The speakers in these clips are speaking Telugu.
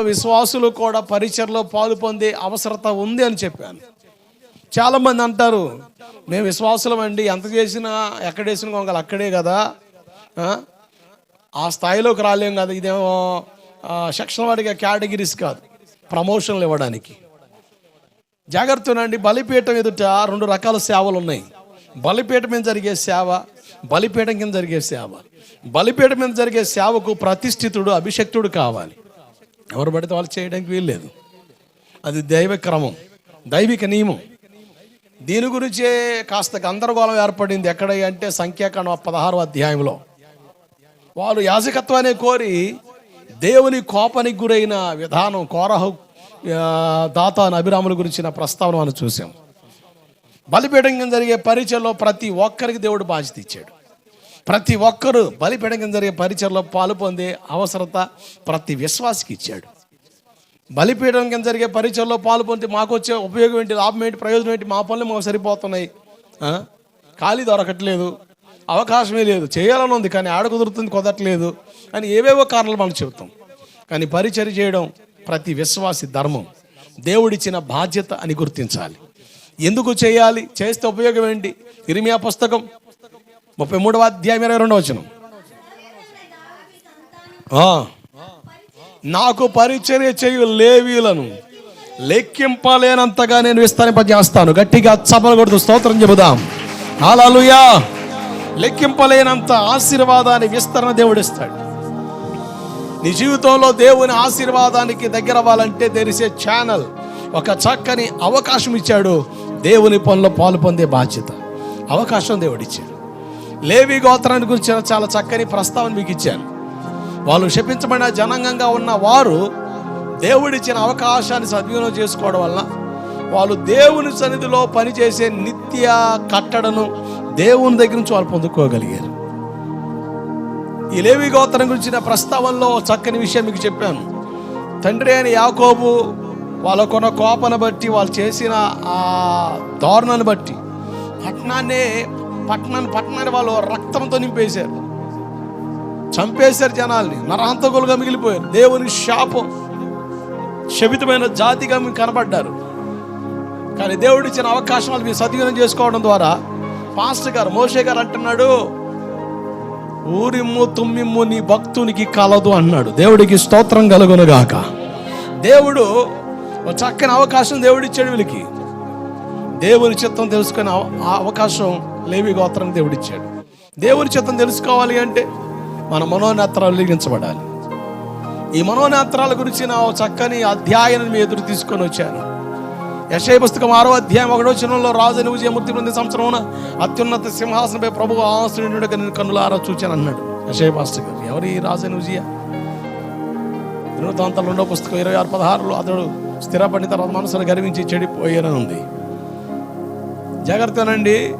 విశ్వాసులు కూడా పరిచయలో పాలు పొందే అవసరత ఉంది అని చెప్పాను. చాలామంది అంటారు మేము విశ్వాసులం అండి ఎంత చేసినా ఎక్కడ వేసిన కొంగలు అక్కడే కదా. ఆ? స్థాయిలోకి రాలేం కదా ఇదేమో సెక్షన్ వాడిగా కేటగిరీస్ కాదు ప్రమోషన్లు ఇవ్వడానికి. జాగ్రత్తనండి బలిపీఠం ఎదుట రెండు రకాల సేవలు ఉన్నాయి. బలిపీఠం మీద జరిగే సేవ బలిపీఠం కింద జరిగే సేవ. బలిపీఠం మీద జరిగే సేవకు ప్రతిష్ఠితుడు అభిషక్తుడు కావాలి. ఎవరు పడితే వాళ్ళు చేయడానికి వీల్లేదు. అది దైవ క్రమం దైవిక నియమం. దీని గురించే కాస్త గందరగోళం ఏర్పడింది. ఎక్కడ అంటే సంఖ్యాకాండం పదహారో అధ్యాయంలో. వాళ్ళు యాజకత్వాన్ని కోరి దేవుని కోపానికి గురైన విధానం కోరహు ఆ, దాతాను అభిరాముల గురించిన ప్రస్తావన మనం చూసాం. బలిపీఠంగా జరిగే పరిచయలో ప్రతి ఒక్కరికి దేవుడు బాధ్యత ఇచ్చాడు. ప్రతి ఒక్కరు బలిపీఠం జరిగే పరిచయలో పాలు పొందే అవసరత ప్రతి విశ్వాసికి ఇచ్చాడు. బలిపీఠం కింద జరిగే పరిచయలో పాలు పొంది మాకు వచ్చే ఉపయోగం ఏంటి లాభం ఏంటి ప్రయోజనం ఏంటి మా పనులు మాకు సరిపోతున్నాయి. ఖాళీ దొరకట్లేదు అవకాశమే లేదు చేయాలని ఉంది కానీ ఆడ కుదురుతుంది కుదరట్లేదు అని ఏవేవో కారణాలు మనం చెబుతాం. కానీ పరిచర్ చేయడం ప్రతి విశ్వాసి ధర్మం. దేవుడిచ్చిన బాధ్యత అని గుర్తించాలి. ఎందుకు చేయాలి చేస్తే ఉపయోగం ఏంటి? ఇరిమియా పుస్తకం. ముప్పై మూడవ అధ్యాయం ఇరవై రెండవ వచ్చిన నాకు పరిచర్య చేయు లేవీలను లెక్కింపలేనంతగా నేను విస్తరింపజేస్తాను. గట్టిగా చపలు కొడుతూ స్తోత్రం చెబుదాం. హాలలుయా లెక్కింపలేనంత ఆశీర్వాదాన్ని విస్తరణ దేవుడిస్తాడు నీ జీవితంలో దేవుని ఆశీర్వాదానికి దగ్గర అవ్వాలంటే తెరిసే ఛానల్ ఒక చక్కని అవకాశం ఇచ్చాడు. దేవుని పనిలో పాలు పొందే బాధ్యత. అవకాశం దేవుడిచ్చాడు. లేవి గోత్రాన్ని గురించి చాలా చక్కని ప్రస్తావన మీకు ఇచ్చాను వాళ్ళు శపించబడిన జనాంగంగా ఉన్న వారు దేవుడిచ్చిన అవకాశాన్ని సద్వినియోగం చేసుకోవడం వల్ల వాళ్ళు దేవుని సన్నిధిలో పనిచేసే నిత్య కట్టడను దేవుని దగ్గర నుంచి వాళ్ళు పొందుకోగలిగారు. ఈ లేవి గోత్రం గురించిన ప్రస్తావనలో చక్కని విషయం మీకు చెప్పాను. తండ్రి అయిన యాకోబు వాళ్ళకున్న కోపను బట్టి వాళ్ళు చేసిన ఆ దారుణాన్ని బట్టి పట్టణాన్నే పట్టణాన్ని పట్టణాన్ని వాళ్ళు రక్తంతో నింపేశారు. చంపేశారు జనాల్ని. నరాంతకులుగా మిగిలిపోయారు. దేవుని శాపం శపితమైన జాతిగా మీకు కనబడ్డారు. కానీ దేవుడు ఇచ్చిన అవకాశం వాళ్ళు మీరు సద్వినియోగం చేసుకోవడం ద్వారా పాస్టర్ గారు మోషే గారు అంటున్నాడు ఊరిమ్ము తుమ్మిమ్ము నీ భక్తునికి కలదు అన్నాడు. దేవుడికి స్తోత్రం కలుగునుగాక దేవుడు చక్కని అవకాశం దేవుడిచ్చాడు వీళ్ళకి. దేవుని చిత్తం తెలుసుకునే ఆ అవకాశం లేవి గోత్రం దేవుడిచ్చాడు. దేవుడి దేవుని చిత్తం తెలుసుకోవాలి అంటే మన మనోనేత్రాలు లీగించబడాలి ఈ మనోనేత్రాల గురించి నా చక్కని అధ్యాయాన్ని మీ ఎదురు తీసుకొని వచ్చాను. యశయ పుస్తకం ఆరో అధ్యాయం ఒకటో చిన్నంలో రాజు విజయమూర్తి పొంది సంవత్సరం అత్యున్నత సింహాసనపై ప్రభు ఆశ్రయుడుగా నేను కన్నులారా చూచాను అన్నాడు యశయ పాస్టర్ గారు. ఎవరి రాజు విజయ దినవృత్తాంతాలు రెండో పుస్తకం ఇరవై ఆరు పదహారులో అతడు స్థిరపడిన తర్వాత మనసును గర్వించి చెడిపోయానని ఉంది. జాగ్రత్తనండి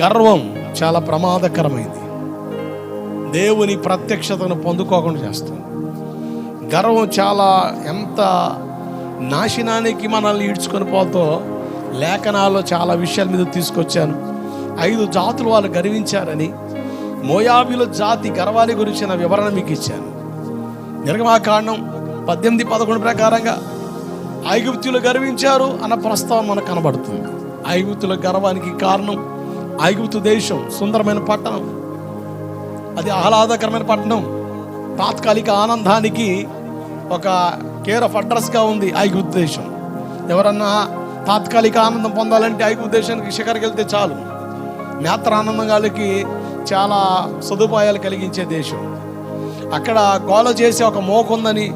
గర్వం చాలా ప్రమాదకరమైంది. దేవుని ప్రత్యక్షతను పొందుకోకుండా చేస్తుంది. గర్వం చాలా ఎంత నాశనానికి మనల్ని ఈడ్చుకొని పోతో లేఖనాల్లో చాలా విషయాల మీద తీసుకొచ్చాను. ఐదు జాతులు వాళ్ళు గర్వించారని మోయాబిల జాతి గర్వాన్ని నా వివరణ మీకు ఇచ్చాను. నిర్గమాకాండం పద్దెనిమిది పదకొండు ప్రకారంగా ఐగుప్తులు గర్వించారు అన్న ప్రస్తావం మనకు కనబడుతుంది. ఐగుప్తుల గర్వానికి కారణం ఐగుప్తు దేశం సుందరమైన పట్టణం. అది ఆహ్లాదకరమైన పట్టణం. తాత్కాలిక ఆనందానికి ఒక కేర్ ఆఫ్ అడ్రస్గా ఉంది ఐగుప్తు దేశం. ఎవరన్నా తాత్కాలిక ఆనందం పొందాలంటే ఐగుప్తు దేశానికి శిఖరికి వెళ్తే చాలు. నేత్ర ఆనందం వాళ్ళకి చాలా సదుపాయాలు కలిగించే దేశం. అక్కడ గోల చేసే ఒక మోకుందని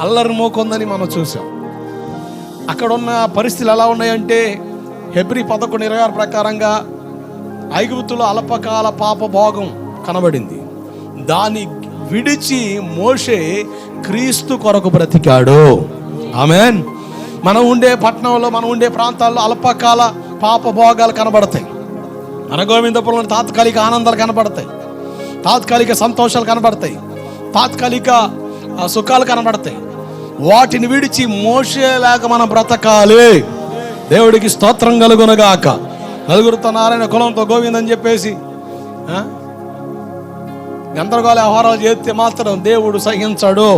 అల్లరి మోకుందని మనం చూసాం. అక్కడ ఉన్న పరిస్థితులు ఎలా ఉన్నాయంటే హెబ్రి పదకొండు ఇరవై ఆరు ప్రకారంగా ఐగుప్తులో అల్పకాల పాప భోగం కనబడింది. దాన్ని విడిచి మోషే క్రీస్తు కొరకు బ్రతికాడు. ఆమెన్. మనం ఉండే పట్టణంలో మనం ఉండే ప్రాంతాల్లో అల్పకాల పాప భోగాలు కనబడతాయి. అనగోవిందపురంలో తాత్కాలిక ఆనందాలు కనబడతాయి. తాత్కాలిక సంతోషాలు కనబడతాయి. తాత్కాలిక సుఖాలు కనబడతాయి. వాటిని విడిచి మోసేలాగా మనం బ్రతకాలి. దేవుడికి స్తోత్రం కలుగునగాక. నలుగురితో నారాయణ కులంతో గోవిందని చెప్పేసి గందరగోళ వ్యవహారాలు చేస్తే మాత్రం దేవుడు సహించడు.